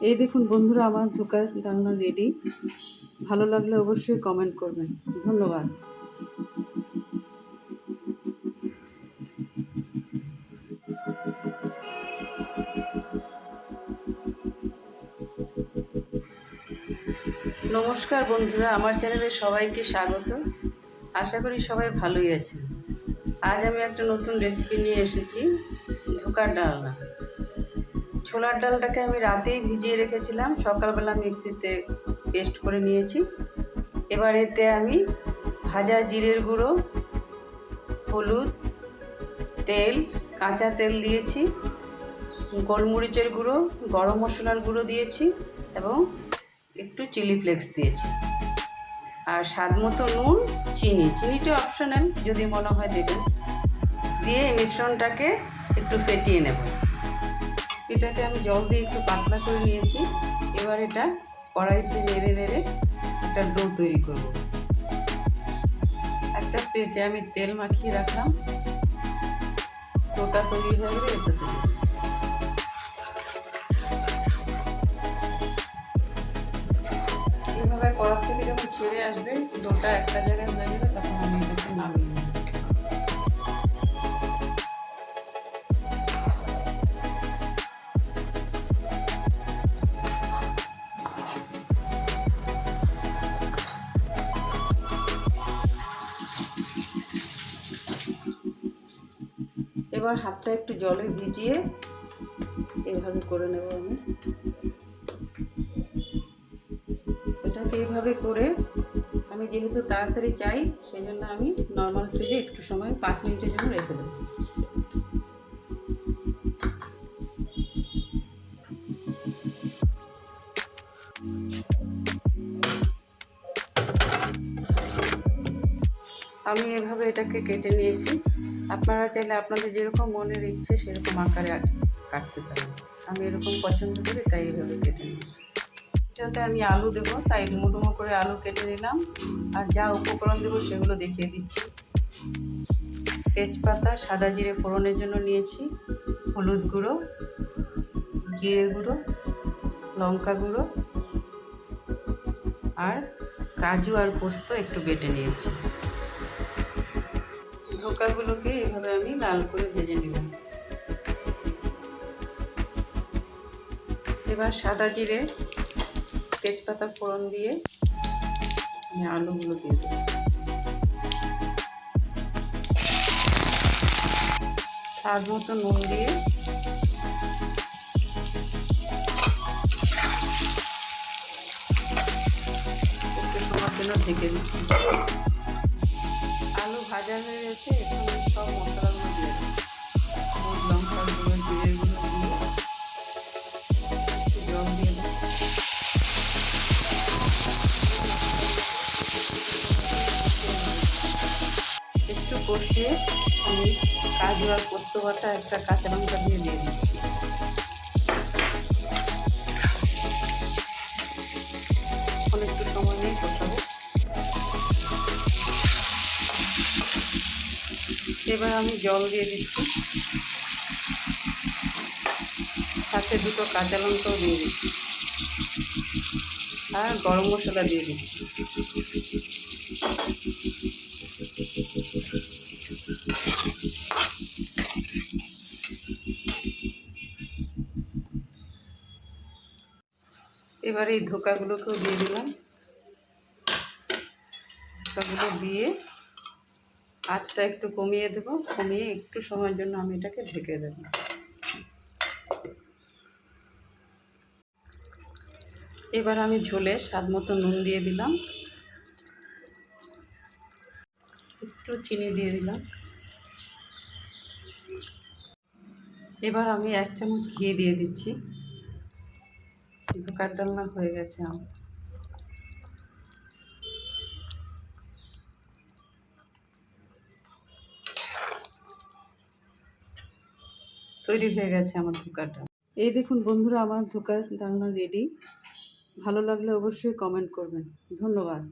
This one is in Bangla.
এই দেখুন বন্ধুরা, আমার ধোকার ডালনা রেডি ভালো লাগলে অবশ্যই কমেন্ট করবেন। ধন্যবাদ। নমস্কার বন্ধুরা, আমার চ্যানেলে সবাইকে স্বাগত। আশা করি সবাই ভালোই আছেন। আজ আমি একটা নতুন রেসিপি নিয়ে এসেছি, ধোকার ডালনা। ছোলার ডালটাকে আমি রাতেই ভিজিয়ে রেখেছিলাম। সকালবেলা মিক্সিতে পেস্ট করে নিয়েছি। এবার এতে আমি ভাজা জিরের গুঁড়ো, হলুদ, তেল, কাঁচা তেল দিয়েছি, গোলমরিচের গুঁড়ো, গরম মশলার গুঁড়ো দিয়েছি এবং একটু চিলি ফ্লেক্স দিয়েছি। আর স্বাদ মতো নুন, চিনি। চিনিটা অপশনাল, যদি মনে হয় দেবেন। দিয়ে মিশ্রণটাকে একটু ফেটিয়ে নেব। এটাকে আমি জল দিয়ে একটু পাতলা করে নিয়েছি। এবার এটা কড়াইতে নেড়ে নেড়ে একটা ডো তৈরি করব। একটা প্লেটে আমি তেল মাখিয়ে রাখলাম। ডোটা তৈরি হয়ে গেলে এটা তৈরি এইভাবে কড়া থেকে যখন ছেড়ে আসবে, ডোটা একটা জায়গায় হয়ে যাবে, তখন এবার হাতটা একটু জলে ভিজিয়ে এভাবে করে নেব আমি। এটাকে এইভাবে করে আমি যেহেতু তাড়াতাড়ি চাই সেই জন্য আমি নর্মাল ফ্রিজে একটু সময়, পাঁচ মিনিটের জন্য রেখে দেবো। আমি এভাবে এটাকে কেটে নিয়েছি। আপনারা চাইলে আপনাদের যেরকম মনের ইচ্ছে সেরকম আকারে কাটতে পারেন। আমি এরকম পছন্দ করি, তাই এভাবে কেটে নিয়েছি। এটাতে আমি আলু দেবো, তাই ডুমো করে আলু কেটে নিলাম। আর যা উপকরণ দেবো সেগুলো দেখিয়ে দিচ্ছি। তেজপাতা, সাদা জিরে ফোড়নের জন্য নিয়েছি। হলুদ গুঁড়ো, জিরে গুঁড়ো, লঙ্কা গুঁড়ো। আর কাজু আর পোস্ত একটু বেটে নিয়েছি। ধোকাগুলোকে এভাবে আমি লাল করে ভেজে নিলাম। এবার সাদা জিরে তেজপাতা ফোড়ন দিয়ে আমি আলুগুলো দিয়ে দেবো। স্বাদ মতো নুন দিয়ে একটু সময়ের জন্য ঢেকে দিচ্ছি। ভাজা হয়ে গেছে এখন সব মশলাগুলো দিয়ে দেবো লঙ্কা গুঁড়ো জিরে গুঁড়ো দিয়ে একটু জল দিয়ে একটু কষিয়ে আমি কাজু আর পোস্ত বাটা একটা কাঁচা লঙ্কা দিয়ে দিয়ে দিই এবার আমি জল দিয়ে দিচ্ছি। সাথে দুটো কাঁচা লঙ্কাও দিয়ে দিচ্ছি। আর গরম মশলা দিয়ে দিচ্ছি। এবার এই ধোকাগুলোকেও দিয়ে দিলাম। ধোকাগুলো দিয়ে আঁচটা একটু কমিয়ে দেবো। কমিয়ে একটু সময়ের জন্য আমি এটাকে ঢেকে দেবো। এবার আমি ঝোলে স্বাদ মতো নুন দিয়ে দিলাম। একটু চিনি দিয়ে দিলাম। এবার আমি এক চামচ ঘি দিয়ে দিচ্ছি। ধোকার ডালনা হয়ে গেছে আমার। তৈরি হয়ে গেছে আমার ধোকাটা। এই দেখুন বন্ধুরা, আমার ধোকার ডালনা রেডি ভালো লাগলে অবশ্যই কমেন্ট করবেন। ধন্যবাদ।